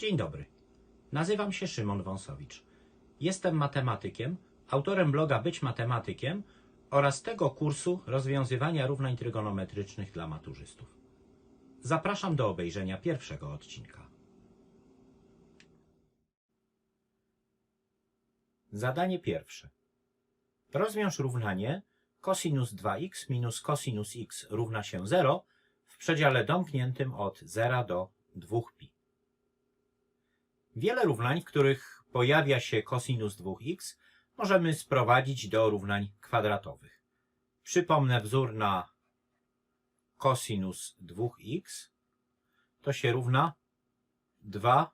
Dzień dobry. Nazywam się Szymon Wąsowicz. Jestem matematykiem, autorem bloga Być Matematykiem oraz tego kursu rozwiązywania równań trygonometrycznych dla maturzystów. Zapraszam do obejrzenia pierwszego odcinka. Zadanie pierwsze. Rozwiąż równanie cosinus 2x minus cosinus x równa się 0 w przedziale domkniętym od 0 do 2pi. Wiele równań, w których pojawia się cosinus 2x, możemy sprowadzić do równań kwadratowych. Przypomnę wzór na cosinus 2x. To się równa 2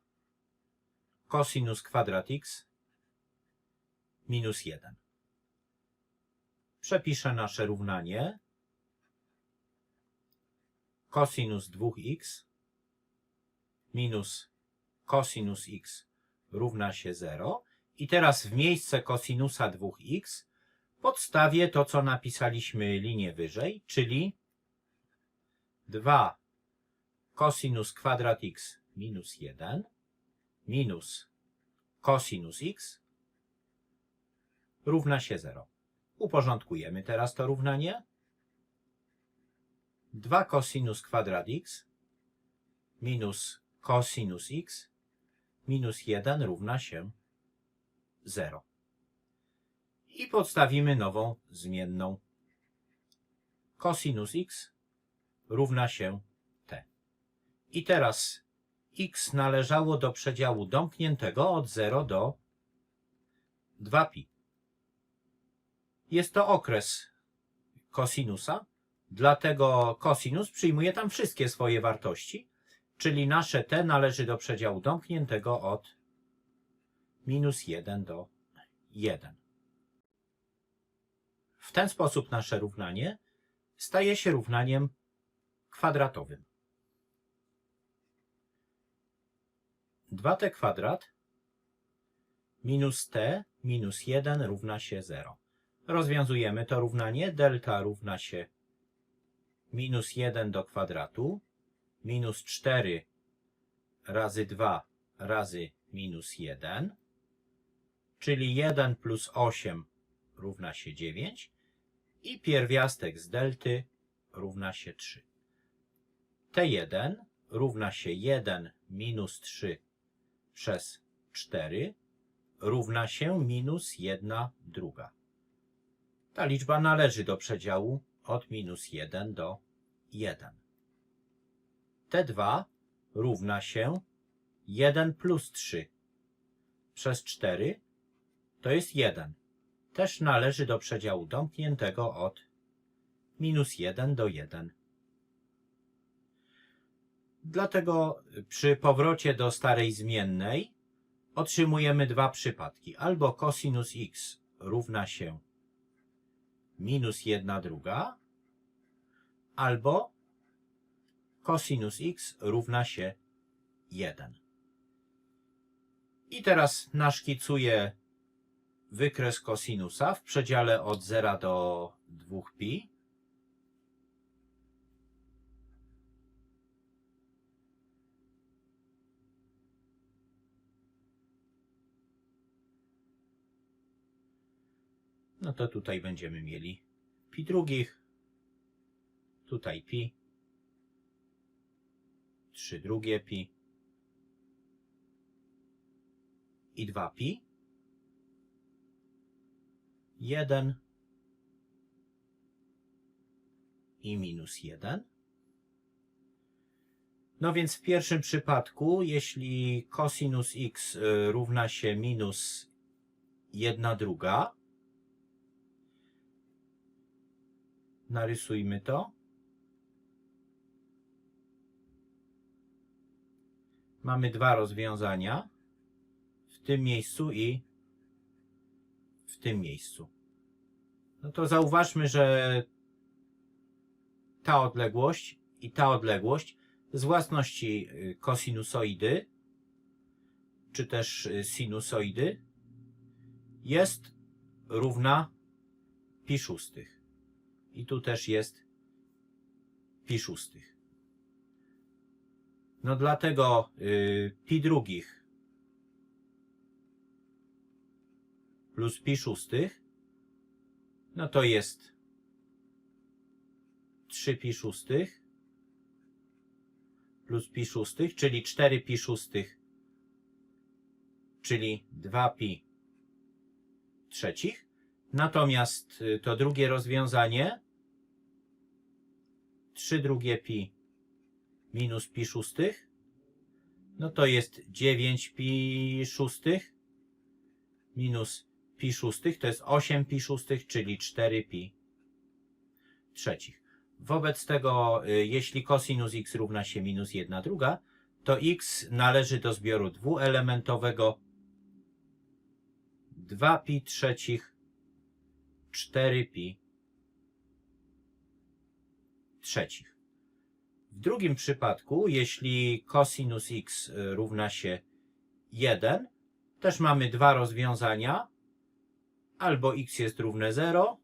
cosinus kwadrat x minus 1. Przepiszę nasze równanie. Cosinus 2x minus cosinus x równa się 0. I teraz w miejsce cosinusa 2x podstawię to, co napisaliśmy linię wyżej, czyli 2 cosinus kwadrat x minus 1 minus cosinus x równa się 0. Uporządkujemy teraz to równanie. 2 cosinus kwadrat x minus cosinus x minus 1 równa się 0. I podstawimy nową zmienną. Cosinus x równa się t. I teraz x należało do przedziału domkniętego od 0 do 2pi. Jest to okres kosinusa, dlatego kosinus przyjmuje tam wszystkie swoje wartości, czyli nasze t należy do przedziału domkniętego od minus 1 do 1. W ten sposób nasze równanie staje się równaniem kwadratowym. 2t kwadrat minus t minus 1 równa się 0. Rozwiązujemy to równanie. Delta równa się minus 1 do kwadratu minus 4 razy 2 razy minus 1, czyli 1 plus 8 równa się 9 i pierwiastek z delty równa się 3. T1 równa się 1 minus 3 przez 4 równa się minus 1 druga. Ta liczba należy do przedziału od minus 1 do 1. T2 równa się 1 plus 3 przez 4 to jest 1. Też należy do przedziału domkniętego od minus 1 do 1. Dlatego przy powrocie do starej zmiennej otrzymujemy dwa przypadki. Albo cosinus x równa się minus 1 druga, albo cosinus x równa się 1. I teraz naszkicuję wykres kosinusa w przedziale od 0 do 2pi. No to tutaj będziemy mieli pi drugich, tutaj pi, 3 drugie pi i 2 pi. 1 i minus 1. No więc w pierwszym przypadku, jeśli cosinus x y, równa się minus 1 druga, narysujmy to. Mamy dwa rozwiązania w tym miejscu i w tym miejscu. No to zauważmy, że ta odległość i ta odległość z własności y, kosinusoidy czy też y, sinusoidy jest równa pi szóstych. I tu też jest pi szóstych. No dlatego y, pi drugich. Plus pi szóstych, no to jest 3 pi szóstych. Plus pi szóstych, czyli 4 pi szóstych, czyli 2 pi trzecich. Natomiast y, to drugie rozwiązanie. 3 drugie pi minus pi szóstych, no to jest 9 pi szóstych minus pi szóstych, to jest 8 pi szóstych, czyli 4 pi trzecich. Wobec tego, y, jeśli cosinus x równa się minus 1 druga, to x należy do zbioru dwuelementowego 2 pi trzecich 4 pi trzecich. W drugim przypadku, jeśli cosinus x y, równa się 1, też mamy dwa rozwiązania. Albo x jest równe 0,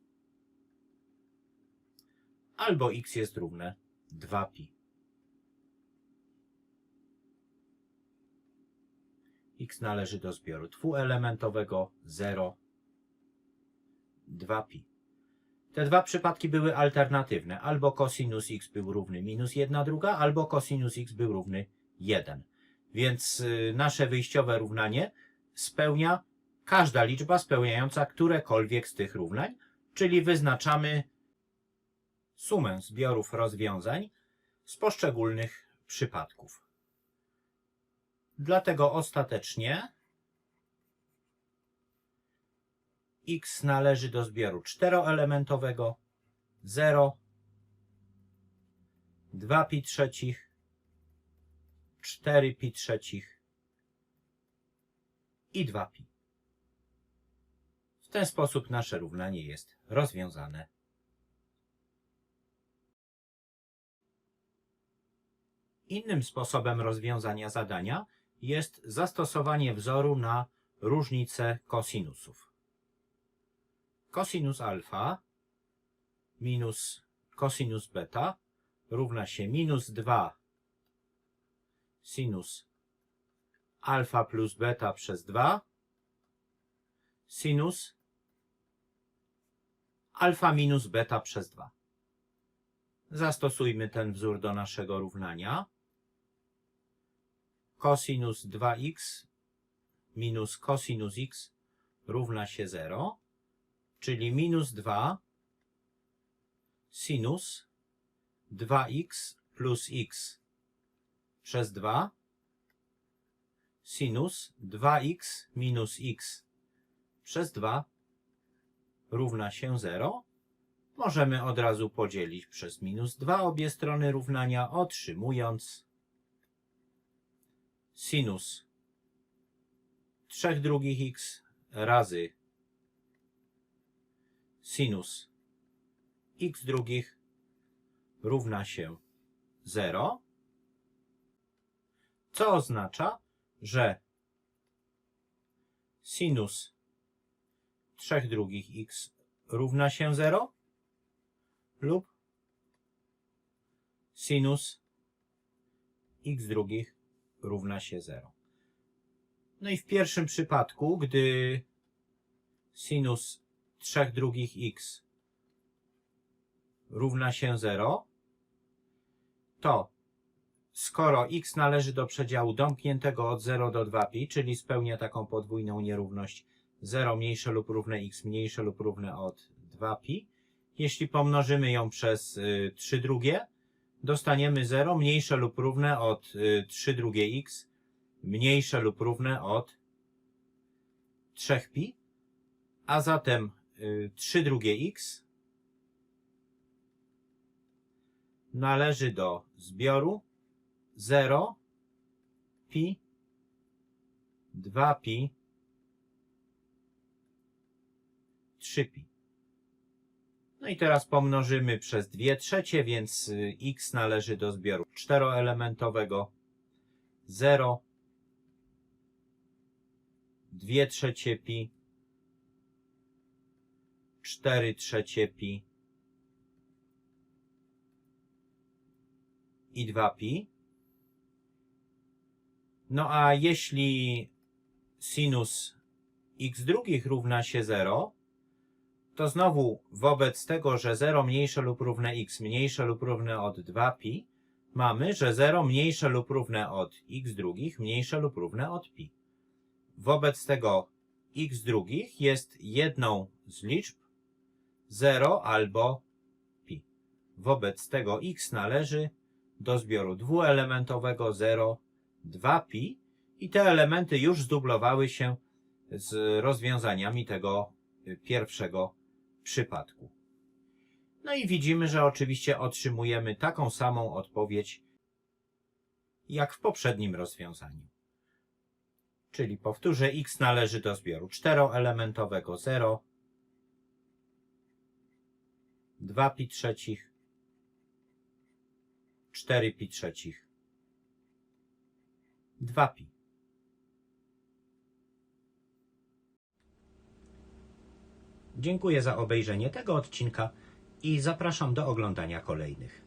albo x jest równe 2pi. x należy do zbioru dwuelementowego 0, 2pi. Te dwa przypadki były alternatywne. Albo cosinus x był równy minus 1 druga, albo cosinus x był równy 1. Więc y, nasze wyjściowe równanie spełnia każda liczba spełniająca którekolwiek z tych równań, czyli wyznaczamy sumę zbiorów rozwiązań z poszczególnych przypadków. Dlatego ostatecznie x należy do zbioru czteroelementowego 0, 2 pi trzecich, 4 pi trzecich i 2 pi. W ten sposób nasze równanie jest rozwiązane. Innym sposobem rozwiązania zadania jest zastosowanie wzoru na różnicę kosinusów. Kosinus alfa minus kosinus beta równa się minus 2 sinus alfa plus beta przez 2 sinus alfa minus beta przez 2. Zastosujmy ten wzór do naszego równania. Cosinus 2x minus cosinus x równa się 0, czyli minus 2 sinus 2x plus x przez 2 sinus 2x minus x przez 2 równa się 0. Możemy od razu podzielić przez minus 2 obie strony równania, otrzymując sinus 3 drugich x razy sinus x drugich równa się 0, co oznacza, że sinus 3 drugich x równa się 0 lub sinus x drugich równa się 0. No i w pierwszym przypadku, gdy sinus 3 drugich x. Równa się 0, to skoro x należy do przedziału domkniętego od 0 do 2pi, czyli spełnia taką podwójną nierówność 0 mniejsze lub równe x mniejsze lub równe od 2pi, jeśli pomnożymy ją przez 3 drugie, dostaniemy 0 mniejsze lub równe od 3 drugie x mniejsze lub równe od 3pi, a zatem 3 drugie x należy do zbioru 0 pi 2 pi 3 pi. No i teraz pomnożymy przez 2 trzecie, więc y, x należy do zbioru czteroelementowego 0 2 trzecie pi 4 trzecie pi i 2pi. No a jeśli sinus x drugich równa się 0, to znowu wobec tego, że 0 mniejsze lub równe x mniejsze lub równe od 2pi, mamy, że 0 mniejsze lub równe od x drugich mniejsze lub równe od pi. Wobec tego x drugich jest jedną z liczb 0 albo pi. Wobec tego x należy do zbioru dwuelementowego 0, 2pi i te elementy już zdublowały się z rozwiązaniami tego pierwszego przypadku. No i widzimy, że oczywiście otrzymujemy taką samą odpowiedź jak w poprzednim rozwiązaniu. Czyli powtórzę, x należy do zbioru czteroelementowego 0, 2 pi trzecich, 4 pi trzecich, 2 pi. Dziękuję za obejrzenie tego odcinka i zapraszam do oglądania kolejnych.